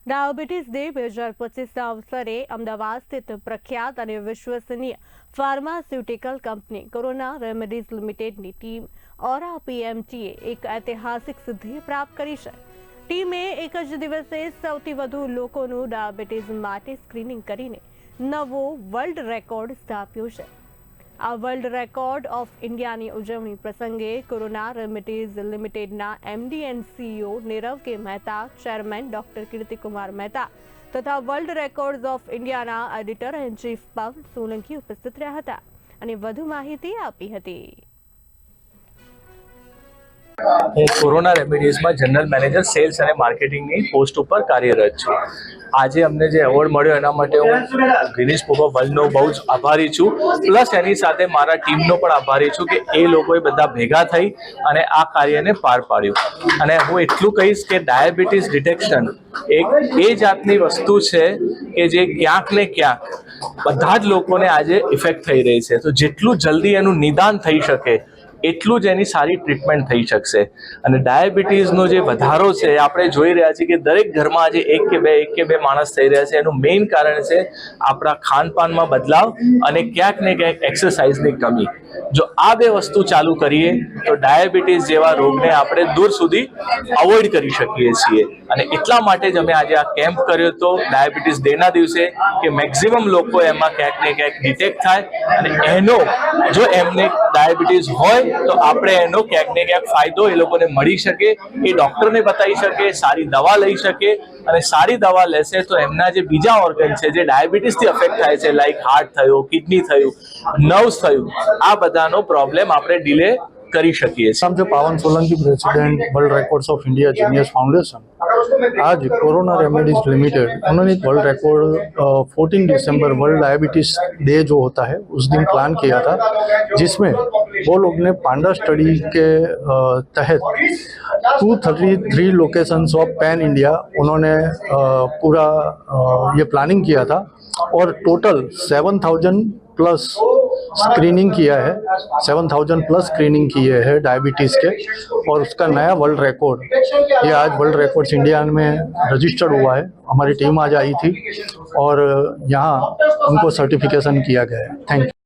Diabetes day બે હજાર પચીસના અવસરે અમદાવાદ સ્થિત પ્રખ્યાત અને વિશ્વસનીય ફાર્માસ્યુટિકલ કંપની કોરોના રેમેડીઝ લિમિટેડની ટીમ ઓરા પીએમટીએ એક ઐતિહાસિક સિદ્ધિ પ્રાપ્ત કરી છે. ટીમે એક જ દિવસે સૌથી વધુ લોકોનું ડાયાબિટીસ માટે સ્ક્રીનિંગ કરીને નવો વર્લ્ડ રેકોર્ડ સ્થાપ્યો છે. આ વર્લ્ડ રેકોર્ડ ઓફ ઇન્ડિયાની ઉજવણી પ્રસંગે કોરોના રેમિટીઝ લિમિટેડના MD and CEO Nirav K Mehta chairman doctor Kirtikumar Mehta તથા વર્લ્ડ રેકોર્ડ્સ ઓફ ઇન્ડિયાના એડિટર એન્ડ ચીફ પવ સોલંકી ઉપસ્થિત રહ્યા હતા. અને વધુ માહિતી આપી હતી. હું કોરોના રેમેડીઝમાં જનરલ મેનેજર, સેલ્સ અને માર્કેટિંગની પોસ્ટ ઉપર કાર્યરત છું. આજે અમને જે એવોર્ડ મળ્યો એના માટે હું ગિનીશ બુક વર્લ્ડનો બહુ જ આભારી છું. પ્લસ એની સાથે મારા ટીમનો પણ આભારી છું કે એ લોકોએ બધા ભેગા થઈ અને આ કાર્યને પાર પાડ્યું. અને હું એટલું કહીશ કે ડાયાબિટીસ ડિટેક્શન એક એ જાતની વસ્તુ છે કે જે ક્યાંક ને ક્યાંક બધા જ લોકોને આજે ઇફેક્ટ થઈ રહી છે. તો જેટલું જલ્દી એનું નિદાન થઈ શકે એટલું જ એની સારી ટ્રીટમેન્ટ થઈ શકશે. અને ડાયાબિટીસનો જે વધારો છે, આપણે જોઈ રહ્યા છીએ કે દરેક ઘરમાં આજે એક કે બે, એક કે બે માણસ થઈ રહ્યા છે. એનું મેઇન કારણ છે આપણા ખાનપાનમાં બદલાવ અને ક્યાંક ને ક્યાંક એક્સરસાઇઝની કમી. જો આ બે વસ્તુ ચાલુ કરીએ, તો ડાયાબિટીસ જેવા રોગને આપણે દૂર સુધી અવોઇડ કરી શકીએ છીએ. અને એટલા માટે જ અમે આજે આ કેમ્પ કર્યો હતો ડાયાબિટીસ ડેના દિવસે, કે મેક્સિમમ લોકો એમાં ક્યાંક ને ક્યાંક ડિટેક્ટ થાય. અને એનો, જો એમને ડાયાબિટીસ હોય તો આપણે એનો ક્યાંક ને ક્યાંક ફાયદો એ લોકોને મળી શકે, એ ડૉક્ટરને બતાવી શકે, સારી દવા લઈ શકે અને સારી દવા લેશે તો એમના જે બીજા ઓર્ગન છે, જે ડાયાબિટીસથી અફેક્ટ થાય છે લાઈક હાર્ટ થયું કિડની થયું નર્વ્સ થયું, આ બધાનો પ્રોબ્લેમ આપણે ડીલે કરી શકીએ સમજો Pavan Solanki president world records of India junior foundation आज कोरोना रेमेडीज लिमिटेड उन्होंने एक वर्ल्ड रिकॉर्ड फोर्टीन दिसंबर वर्ल्ड डायबिटीज़ डे जो होता है उस दिन प्लान किया था जिसमें वो लोग ने पांडा स्टडी के तहत two thirty three locations of pan India उन्होंने पूरा ये प्लानिंग किया था और total seven thousand plus screening किया है। सेवन थाउज़ेंड प्लस स्क्रीनिंग किए है डायबिटीज़ के। और उसका नया वर्ल्ड रिकॉर्ड, ये आज वर्ल्ड रिकॉर्ड्स इंडिया में रजिस्टर्ड हुआ है। हमारी टीम आज आई थी और यहाँ उनको सर्टिफिकेशन किया गया है। Thank you